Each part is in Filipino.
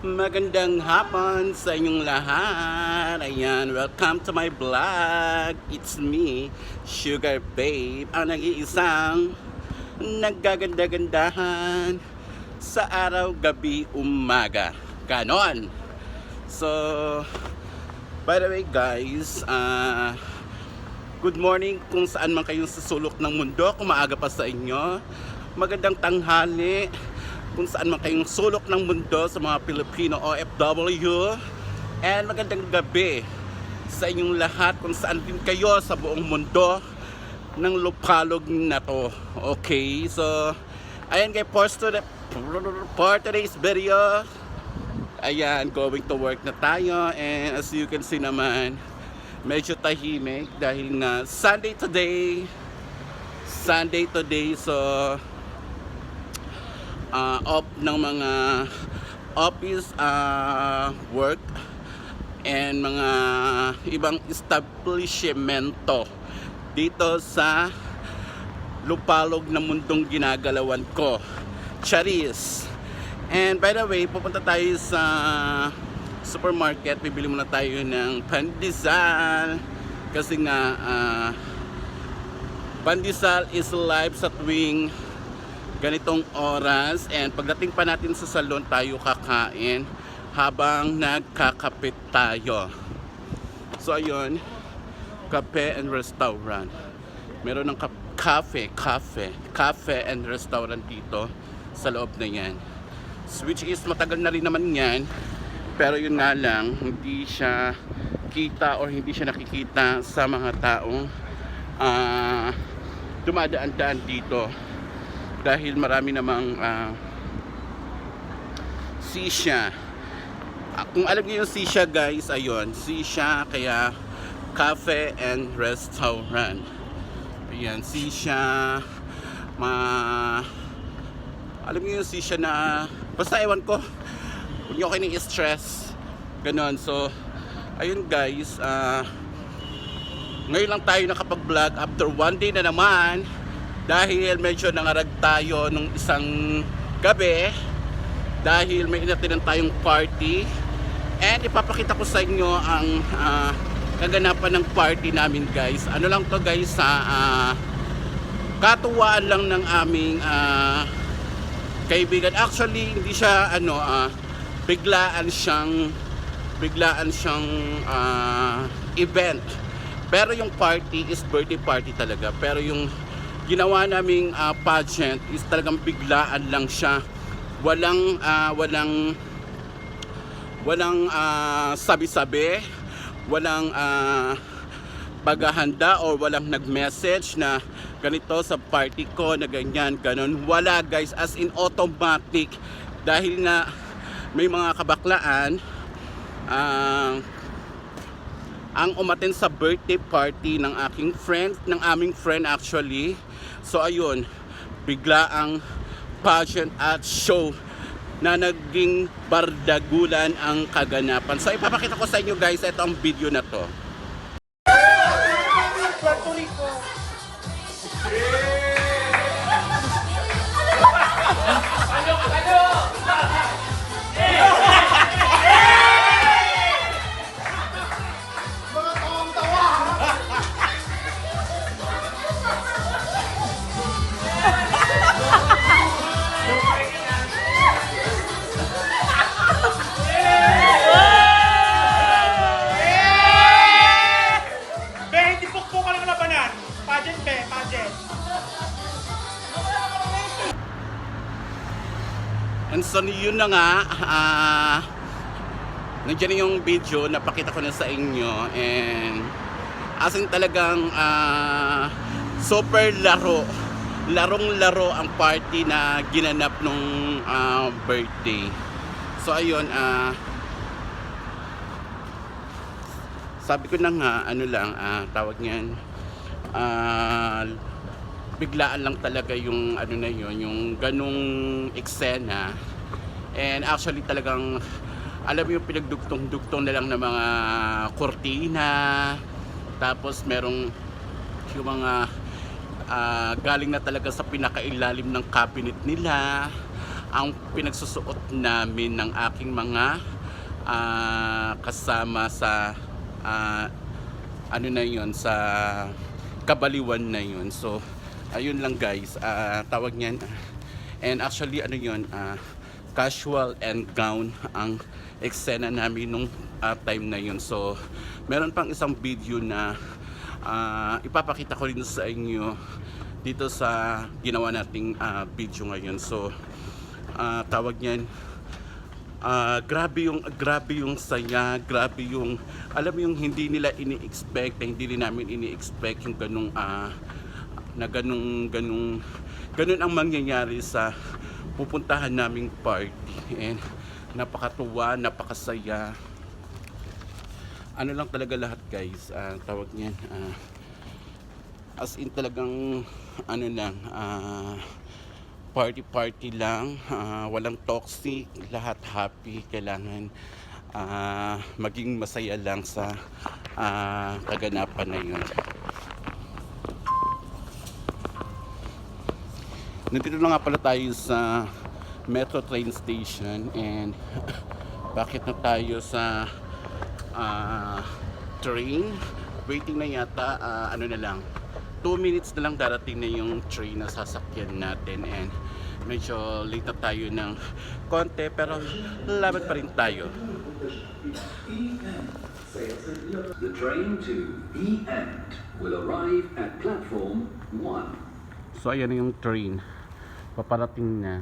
Magandang hapon sa inyong lahat. Ayan, welcome to my vlog. It's me, Sugar Babe, ang nag-iisang naggaganda-gandahan sa araw, gabi, umaga. Ganon. So, by the way guys, ah... Good morning kung saan man kayong sa sulok ng mundo, kung pa sa inyo. Magandang tanghali kung saan man kayong sulok ng mundo sa mga Filipino OFW. And magandang gabi sa inyong lahat kung saan din kayo sa buong mundo ng lupalog na to. Okay, so ayan kay for, today, for today's video, ayan, going to work na tayo. And as you can see naman, medyo tahimik dahil nga Sunday today Sunday today so uh, off ng mga office uh, work and mga ibang establishmento dito sa lupalog na mundong ginagalawan ko. Charis. And by the way pupunta tayo sa supermarket, bibili muna tayo ng pandesal. Kasi nga ah, pandesal is live sa tuwing ganitong oras. And pagdating pa natin sa salon tayo kakain habang nagkakapit tayo. So ayun. Cafe and restaurant. Meron ng cafe cafe. Cafe and restaurant dito sa loob na yan. Which is matagal na rin naman yan. Pero yun nga lang, hindi siya kita or hindi siya nakikita sa mga taong ah, dumadaan-daan dito. Dahil marami namang uh, sisya. Ah, kung alam niyo yung sisya guys, ayun, sisya kaya cafe and restaurant. Ayan, sisya, ma... Alam niyo yung sisya na... Basta ewan ko, huwag niyo kayo stress ganon so ayun guys ah ngayon lang tayo nakapag vlog after one day na naman dahil medyo nangarag tayo nung isang gabi dahil may inatinan tayong party. And ipapakita ko sa inyo ang ah, kaganapan ng party namin guys. Ano lang to guys sa ah, katuwaan lang ng aming ah, kaibigan. Actually hindi siya ano ah, biglaan siyang biglaan siyang ah, event. Pero yung party is birthday party talaga. Pero yung ginawa naming ah, pageant is talagang biglaan lang siya. Walang ah, walang walang ah, sabi-sabi walang ah, paghahanda or walang nag-message na ganito sa party ko na ganyan ganon wala guys. As in automatic. Dahil na may mga kabaklaan ang ang umaten sa birthday party ng aking friend, ng aming friend actually. So ayun, bigla ang pageant at show na naging bardagulan ang kaganapan. So ipapakita ko sa inyo guys, ito ang video na to. And so yun na nga, ah, nandiyan na yung video, napakita ko na sa inyo and as in talagang ah, super laro, larong-laro ang party na ginanap nung ah, birthday. So ayun, ah, sabi ko na nga, ano lang, ah, tawag niyan, ah, biglaan lang talaga yung ano na yun, yung ganong eksena. And actually talagang alam mo yung pinagdugtong-dugtong na lang ng mga kortina. Tapos merong yung mga ah, galing na talaga sa pinakailalim ng cabinet nila. ang pinagsusuot namin ng aking mga ah, kasama sa ah, ano na yun sa kabaliwan na yun so ayun lang guys ah, tawag niyan and actually ano yun ah, casual and gown ang eksena namin nung ah, time na yun. So meron pang isang video na ah, ipapakita ko rin sa inyo dito sa ginawa nating ah, video ngayon. So ah, tawag niyan Ah, grabe yung grabe yung saya, grabe yung alam mo yung hindi nila ini-expect, na hindi rin namin ini-expect yung ganung ah na ganung ganung ganun ang mangyayari sa pupuntahan naming party and napakatuwa, napakasaya. Ano lang talaga lahat guys, ah, tawag niyan ah, as in talagang ano lang ah party party lang ah, walang toxic lahat happy kailangan ah, maging masaya lang sa ah, kaganapan na yun nandito na nga pala tayo sa metro train station and bakit na tayo sa ah, train? Waiting na yata ah, ano na lang 2 minutes na lang darating na yung train na sasakyan natin and medyo late na tayo ng konti pero laban pa rin tayo. The train to E End will arrive at platform 1. so ayan yung train paparating na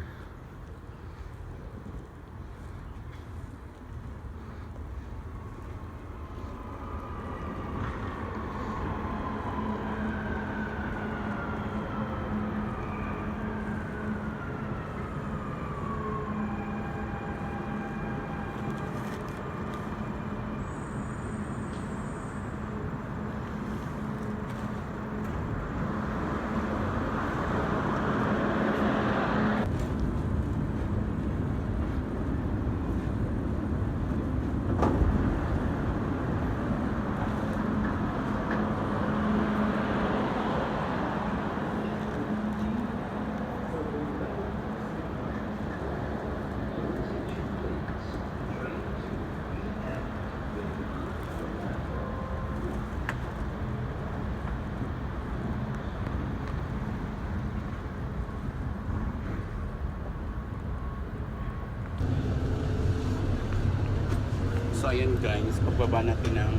So ayan guys, pagbaba natin ng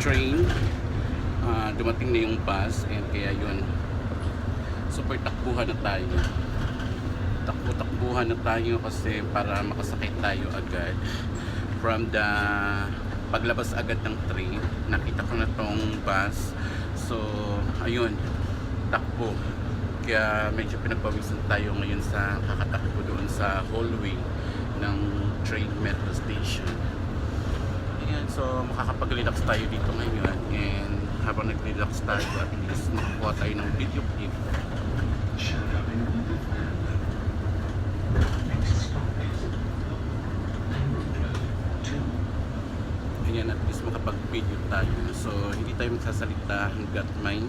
train, ah, dumating na yung bus and kaya yun, super takbuhan na tayo. Takbo-takbuhan na tayo kasi para makasakay tayo agad from the paglabas agad ng train. Nakita ko na tong bus. So, ayun, takbo. Kaya medyo pinagpawisan tayo ngayon sa kakatakbo doon sa hallway ng train metro station. Ayan, so makakapag-relax tayo dito ngayon and habang nag-relax tayo at least makakuha tayo ng video clip. Ayan, at least makapag-video tayo. So, hindi tayo magsasalita hanggat may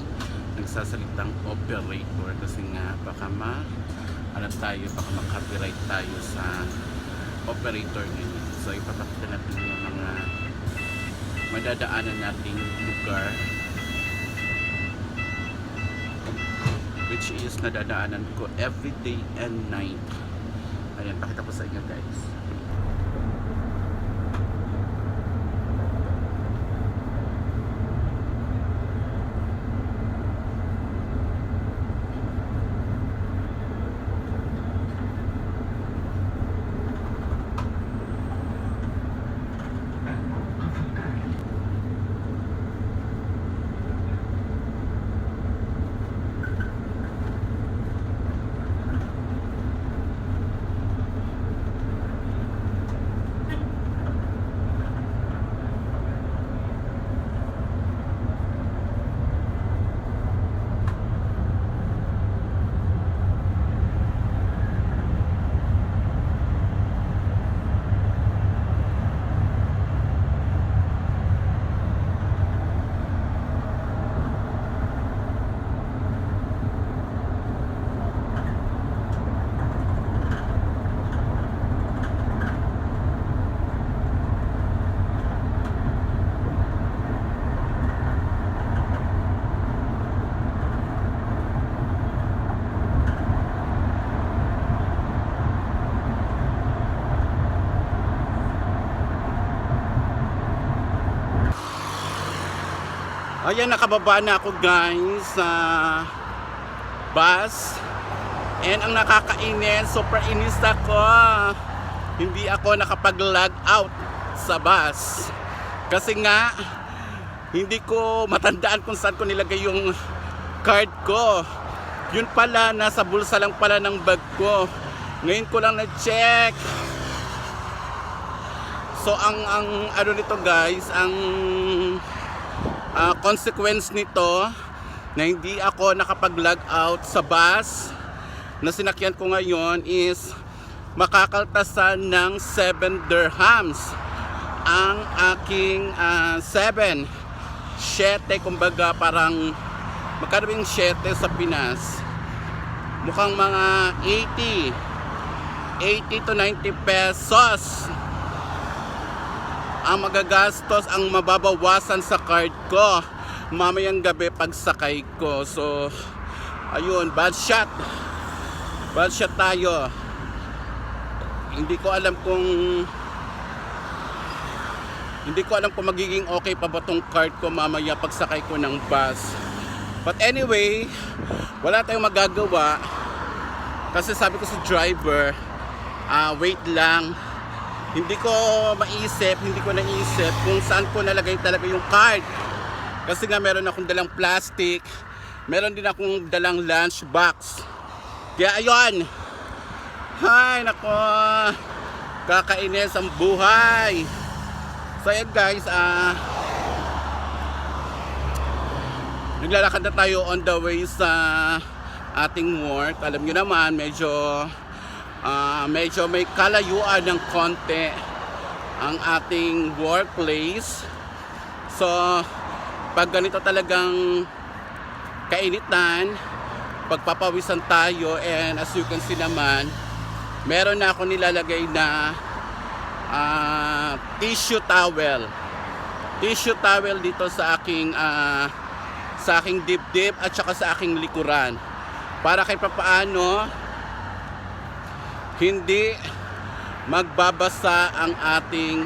nagsasalitang operator kasi nga baka ma ano tayo, baka ma-copyright tayo sa operator nila. So ipapakita natin yung mga madadaanan nating lugar which is nadadaanan ko every day and night. Ayan, pakita ko sa inyo guys. Ayan, nakababa na ako guys sa bus. And ang nakakainis, super inis ako. Hindi ako nakapag-log out sa bus. Kasi nga, hindi ko matandaan kung saan ko nilagay yung card ko. Yun pala, nasa bulsa lang pala ng bag ko. Ngayon ko lang na-check. So ang ang ano nito guys, ang ah, consequence nito na hindi ako nakapag-log out sa bus na sinakyan ko ngayon is makakaltasan ng 7 dirhams. Ang aking 7 7 kumbaga parang magkano ba yung 7 sa Pinas? Mukhang mga 80 80 to 90 pesos ang magagastos ang mababawasan sa card ko. Mamayang gabi pagsakay ko. So ayun bad shot. Bad shot tayo. Hindi ko alam kung hindi ko alam kung magiging okay pa ba tong card ko mamaya pagsakay ko ng bus. But anyway wala tayong magagawa kasi sabi ko sa driver ah wait lang hindi ko maisip, hindi ko naisip kung saan ko nalagay talaga yung card. Kasi nga meron akong dalang plastic, meron din akong dalang lunch box. Kaya ayun, hay nako, kakainis ang buhay. So ayan guys, ah, naglalakad na tayo on the way sa ating work. Alam nyo naman, medyo Ah, medyo may kalayuan ng konti ang ating workplace. So, pag ganito talagang kainitan, pagpapawisan tayo and as you can see naman, meron na ako nilalagay na ah, tissue towel. Tissue towel dito sa aking ah, sa aking dibdib at saka sa aking likuran. Para kay papaano hindi magbabasa ang ating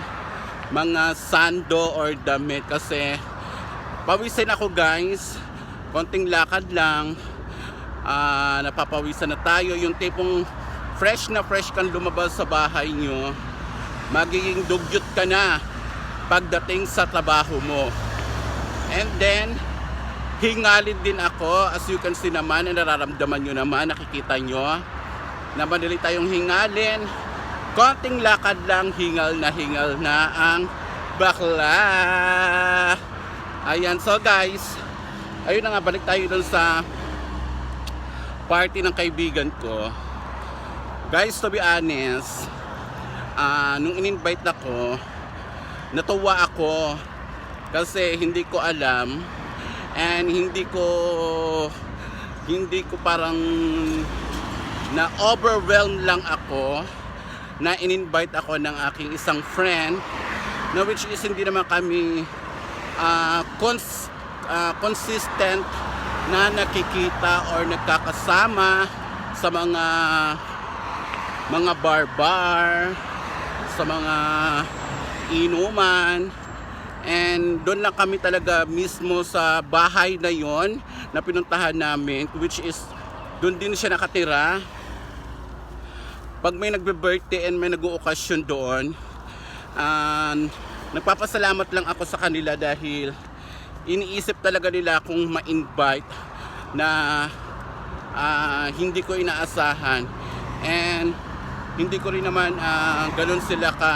mga sando or damit kasi pawisin ako guys. Konting lakad lang. Ah, napapawisan na tayo. Yung tipong fresh na fresh kang lumabas sa bahay nyo magiging dugyot ka na pagdating sa trabaho mo. And then hingalin din ako. As you can see naman nararamdaman nyo naman nakikita nyo na madali tayong hingalin. Konting lakad lang, hingal na hingal na ang bakla. Ayan, so guys, ayun na nga, balik tayo dun sa party ng kaibigan ko. Guys, to be honest, ah nung in-invite ako, natuwa ako kasi hindi ko alam and hindi ko hindi ko parang na overwhelmed lang ako na in-invite ako ng aking isang friend na which is hindi naman kami ah, cons- ah, consistent na nakikita or nagkakasama sa mga mga bar-bar sa mga inuman. And doon lang kami talaga mismo sa bahay na yon na pinuntahan namin which is doon din siya nakatira pag may nagbe-birthday and may nag-ookasyon doon, ah, nagpapasalamat lang ako sa kanila dahil iniisip talaga nila akong ma-invite na ah, hindi ko inaasahan. And hindi ko rin naman ah, ganun sila ka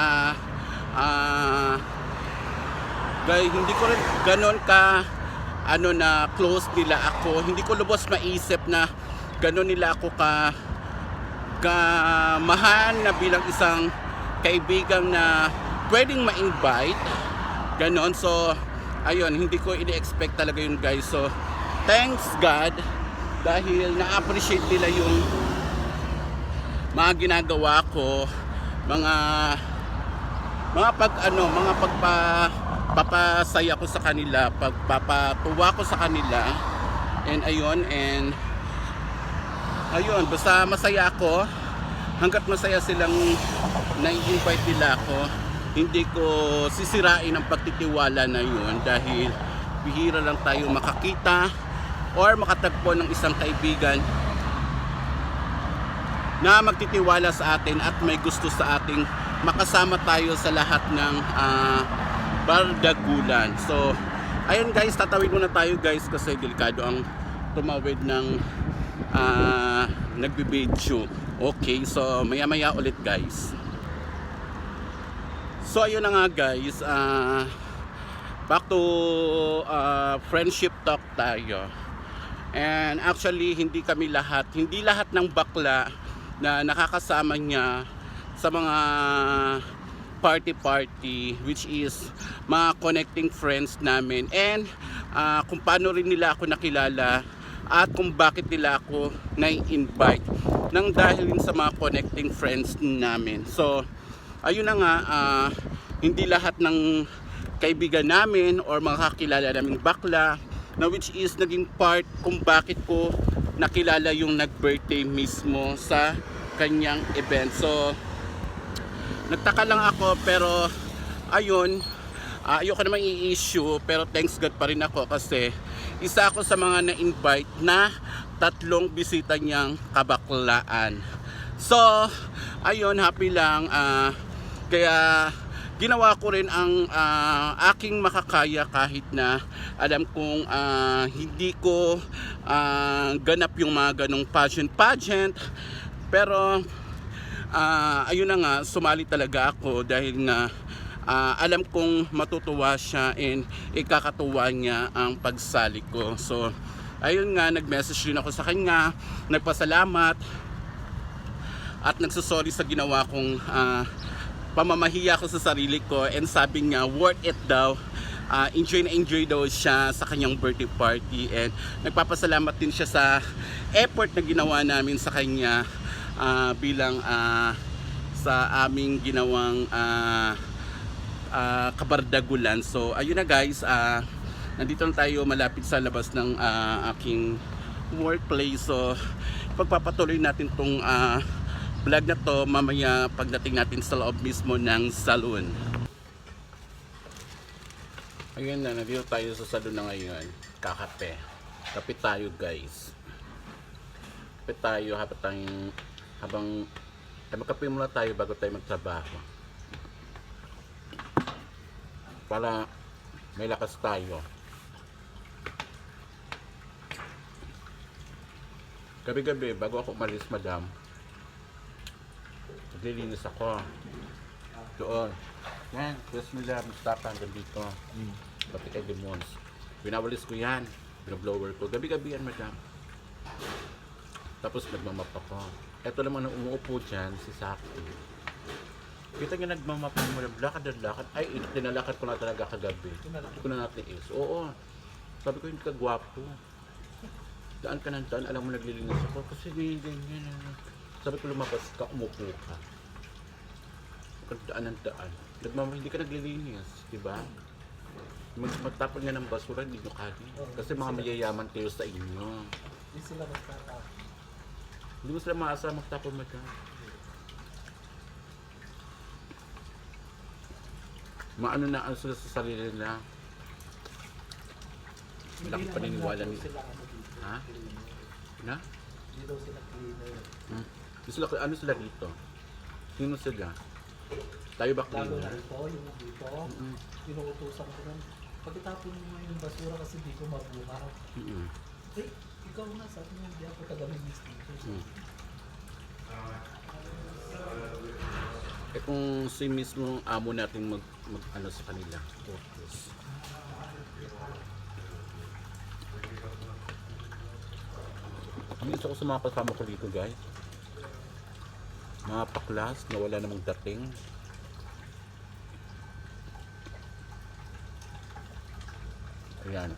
gay- hindi ko rin ganun ka ano na close nila ako. Hindi ko lubos maisip na ganun nila ako ka kamahal na bilang isang kaibigan na pwedeng ma-invite. Ganon. So ayun hindi ko ini-expect talaga yun guys. So thanks God dahil na-appreciate nila yung mga ginagawa ko mga mga pag ano mga pagpa papasaya ko sa kanila pagpapatuwa ko sa kanila. And ayun and ayun, basta masaya ako. Hanggat masaya silang na-invite nila ako, hindi ko sisirain ang pagtitiwala na yun dahil bihira lang tayo makakita or makatagpo ng isang kaibigan na magtitiwala sa atin at may gusto sa ating makasama tayo sa lahat ng ah, bardagulan. So, ayun guys, tatawid muna tayo guys kasi delikado ang tumawid ng ah, nagbibidyo. Okay, so maya maya ulit guys. So ayun na nga guys, ah back to ah, friendship talk tayo. And actually hindi kami lahat, hindi lahat ng bakla na nakakasama niya sa mga party-party which is mga connecting friends namin and ah, kung paano rin nila ako nakilala at kung bakit nila ako na-invite nang dahil sa mga connecting friends namin. So, ayun na nga, ah, hindi lahat ng kaibigan namin or mga kakilala naming bakla na which is naging part kung bakit ko nakilala yung nag-birthday mismo sa kanyang event. So, nagtaka lang ako pero ayun, ah, ayoko naman i-issue pero thanks God pa rin ako kasi isa ako sa mga na-invite na tatlong bisita niyang kabaklaan. So, ayun, happy lang. ah, kaya ginawa ko rin ang ah, aking makakaya kahit na alam kong ah, hindi ko ah, ganap yung mga ganong pageant pageant pero ah, ayun na nga sumali talaga ako dahil nga ah, alam kong matutuwa siya and ikakatuwa niya ang pagsali ko. So ayun nga nag-message rin ako sa kanya nagpasalamat at nagsusorry sa ginawa kong ah, pamamahiya ko sa sarili ko. And sabi niya worth it daw. Ah, enjoy na enjoy daw siya sa kanyang birthday party. And nagpapasalamat din siya sa effort na ginawa namin sa kanya ah, bilang ah, sa aming ginawang ah, ah, kabardagulan. So ayun na guys ah, nandito na tayo malapit sa labas ng ah, aking workplace. So pagpapatuloy natin tong ah, vlog na to mamaya pagdating natin sa loob mismo ng saloon ayun na nandito tayo sa saloon na ngayon. Kakape. Kape tayo guys. Kape tayo habang habang ay magkape muna tayo bago tayo magtrabaho para may lakas tayo. Gabi-gabi bago ako umalis madam naglilinis ako. Doon. Yan Bismillah Mustafa hanggang dito. Pati kay Demons. Binawalis ko yan. Binablower ko. Gabi-gabi yan madam. Tapos nagmamap ako. Eto naman ang umuupo dyan si Saki kita nga nagmamap ng mga lakad. Na lakad ay tinalakad ko na talaga kagabi. Hindi ko na natiis oo. Sabi ko hindi ka gwapo daan ka ng daan alam mo naglilinis ako. Kasi ganyan ganyan ano. sabi ko lumabas ka umupo ka. Daan ng daan. Nagmama, hindi ka naglilinis di ba? Mag magtapon nga ng basura hindi nyo kali kasi mga mayayaman kayo sa inyo. Hindi sila magtatapos. hindi mo sila maasa magtapon madam maano na ano sila sa sarili nila Malaki Hindi paniniwala naman ni- daw sila dito. ha? na? Hindi daw sila cleaner. Hmm. Sila, ano sila dito? Sino sila? Tayo ba Lalo cleaner? ito, yung dito, Mm-mm. inuutosan ko nun. Pagkatapon mo yung basura kasi di ko mabuhaw. Mm-mm. Eh, ikaw na, sabi mo, hindi ako taga-minis dito. Eh kung si mismo amo natin mag, mag ano sa kanila. Focus. Ang isa ko sa mga kasama ko dito guys. Mga paklas na wala namang dating. Ayan.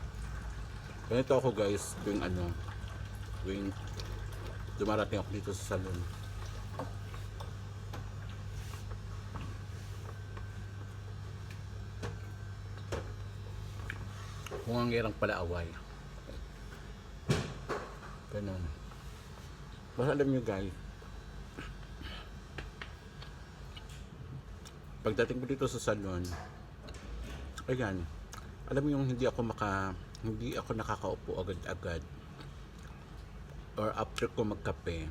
Ganito ako guys, tuwing ano, tuwing dumarating ako dito sa salon. Kung ang hirang pala away. Ganun. Basta alam nyo guys, pagdating ko dito sa salon, ayan, alam mo yung hindi ako maka hindi ako nakakaupo agad-agad or after ko magkape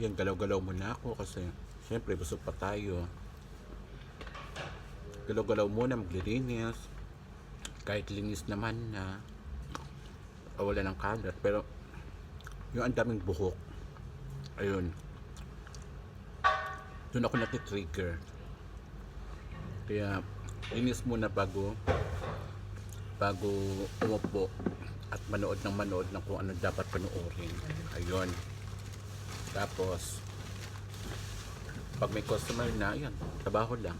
yan galaw-galaw muna ako kasi syempre busog pa tayo galaw-galaw muna maglilinis kahit linis naman na o wala ng kalat pero yung ang daming buhok. Ayun. Doon ako nati-trigger. Kaya linis muna bago bago umupo at manood ng manood ng kung ano dapat panoorin. Ayun. Tapos pag may customer na yan trabaho lang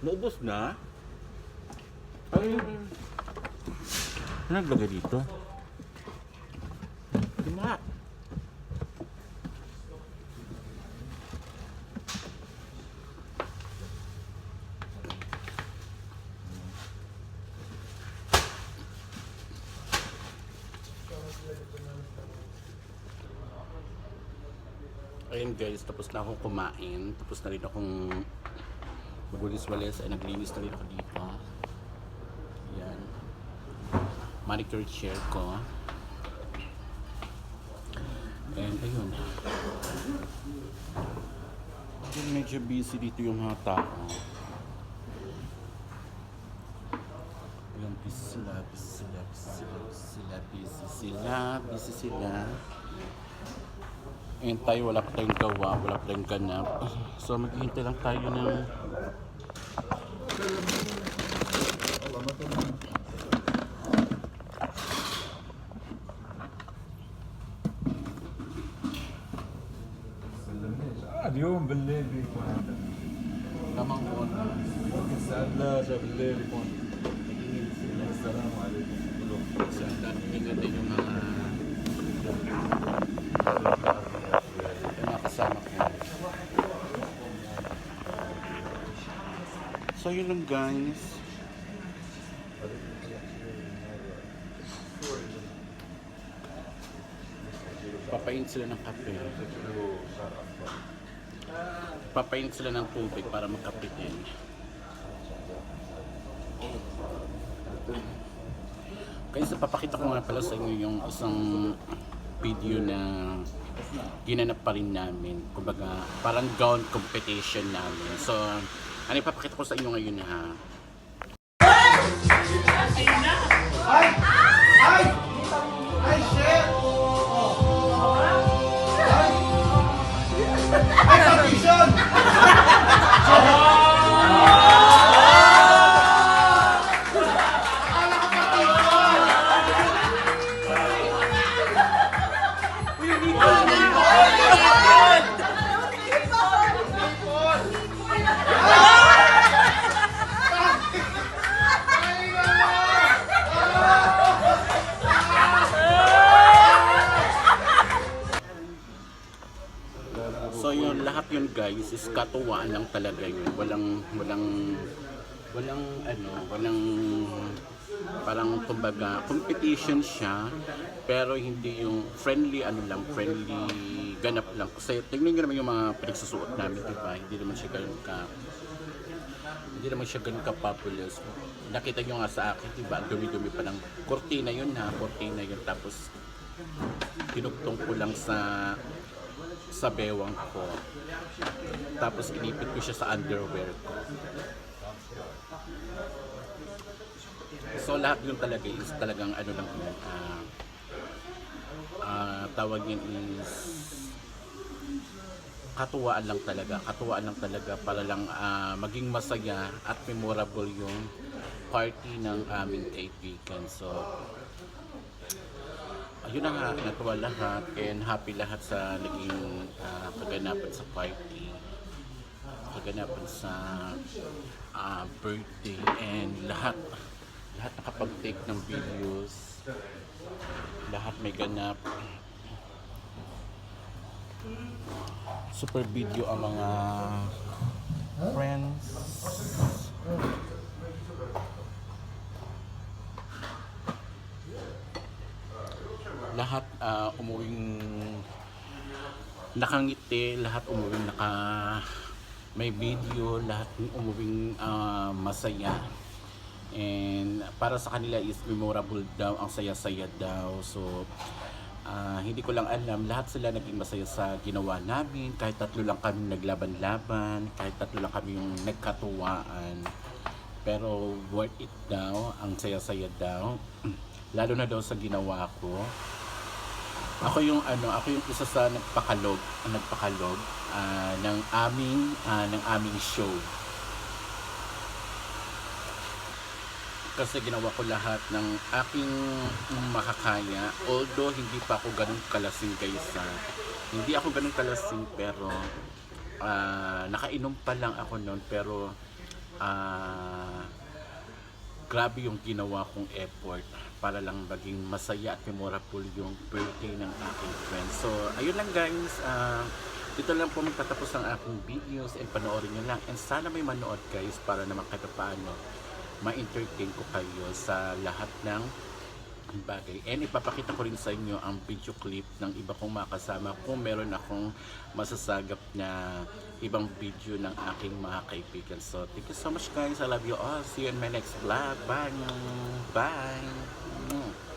naubos na? Ay. Ano naglagay dito? Nga Ayun guys, tapos na akong kumain. Tapos na rin akong magulis-walis. Ay, naglinis na rin ako dito. Yan. Manicure chair ko. And ayun. Ayun, medyo busy dito yung mga tao. Ayun, busy sila, busy sila, busy sila, busy sila, busy sila, busy sila. Ngayon tayo wala pa tayong gawa, wala pa tayong ganap. So maghihintay lang tayo ng So yun lang guys. Papain sila ng kape. Papain sila ng tubig para magkape din. Kaya sa papakita ko nga pala sa inyo yung isang video na ginanap pa rin namin. Kumbaga, parang gown competition namin. So, ano ipapakita ko sa inyo ngayon ha? Guys is katuwaan lang talaga yun. Walang, walang, walang ano, walang parang kumbaga competition siya pero hindi yung friendly ano lang friendly ganap lang. Kasi tingnan nyo naman yung mga pinagsusuot namin di ba? Hindi naman siya ganun ka hindi naman siya ganun ka populous nakita nyo nga sa akin di ba? Ang dumi-dumi pa ng kortina yun na kortina yun tapos tinugtong ko lang sa sa bewang ko. Tapos inipit ko siya sa underwear ko. So lahat yun talaga is talagang ano lang yun. ah ah, tawag yun is katuwaan lang talaga. Katuwaan lang talaga para lang ah, maging masaya at memorable yung party ng aming kaibigan. So ayun na nga, natuwa lahat and happy lahat sa naging ah, kaganapan sa party. Kaganapan sa ah, birthday and lahat lahat nakapag-take ng videos. Lahat may ganap. Super video ang mga lahat ah, umuwing nakangiti, lahat umuwing naka may video, lahat ng umuwing ah, masaya. And para sa kanila is memorable daw, ang saya-saya daw. So, ah, hindi ko lang alam, lahat sila naging masaya sa ginawa namin. Kahit tatlo lang kami naglaban-laban, kahit tatlo lang kami yung nagkatuwaan. Pero worth it daw, ang saya-saya daw. Lalo na daw sa ginawa ko. Ako yung ano, ako yung isa sa nagpakalog, nagpakalog ah, ng aming ah, ng aming show. Kasi ginawa ko lahat ng aking makakaya. Although hindi pa ako ganun kalasing kaysa. Hindi ako ganun kalasing pero ah, nakainom pa lang ako noon pero ah, grabe yung ginawa kong effort para lang maging masaya at memorable yung birthday ng aking friend. So, ayun lang guys. ah, dito lang po magtatapos ang aking videos and panoorin nyo lang. And sana may manood guys para naman kahit paano ma-entertain ko kayo sa lahat ng bagay. And ipapakita ko rin sa inyo ang video clip ng iba kong makasama kung meron akong masasagap na ibang video ng aking mga kaibigan. So, thank you so much guys. I love you all. See you in my next vlog. Bye! Bye!